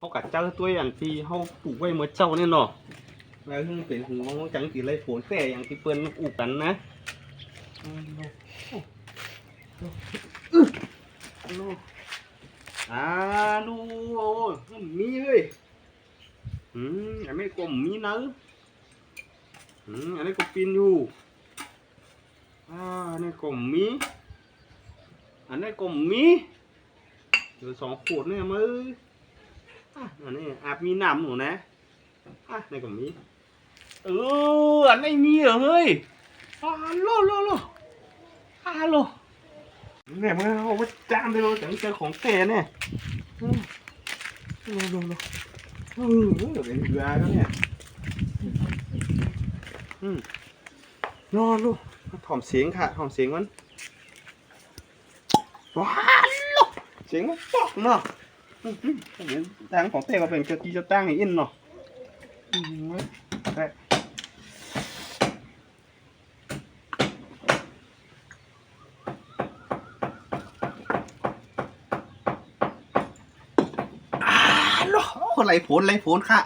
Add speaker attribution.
Speaker 1: เขากัดเจ้าตัวอย่างที่เขาปลูกไว้เมื่อเจ้าเนี่ยเนาะแล้วถึงเป็นหูมองจังสีไรผลแต่อย่างที่เปิ้นอุกกันนะอ้าลูโอ้มีเฮ้ยอืมอันนี้ก็มีนะอืมอันนี้ก็ปีนอยู่อ่าอันนี้ก็มีอันนี้ก็มีเดี๋ยวสองขวดเนี่ยมือ อะอันนี้อาบมีน้ำหนูนะอะในก็มีเอออันนี้มีเหรอเฮ้ยอ่าโลโลโลอ่าโลเนี่ยมึงเอาไปจามไปโลจังเจอของแกเนี่ยอืมโลโลโลเออเป็นเกลือแล้วเนี่ยอืมนอนลูกถ่อมเสียงค่ะถ่อมเสียงมันว้าวลูกเสียงมันปอกเนาะ อืมอืมเห็นทางของเต้ก็เป็นเจ้าที่เจ้าตั้งอ้อินเนาะอืมไว้แต่อ่าโลอ้ไหลผลไหลผลค่ะ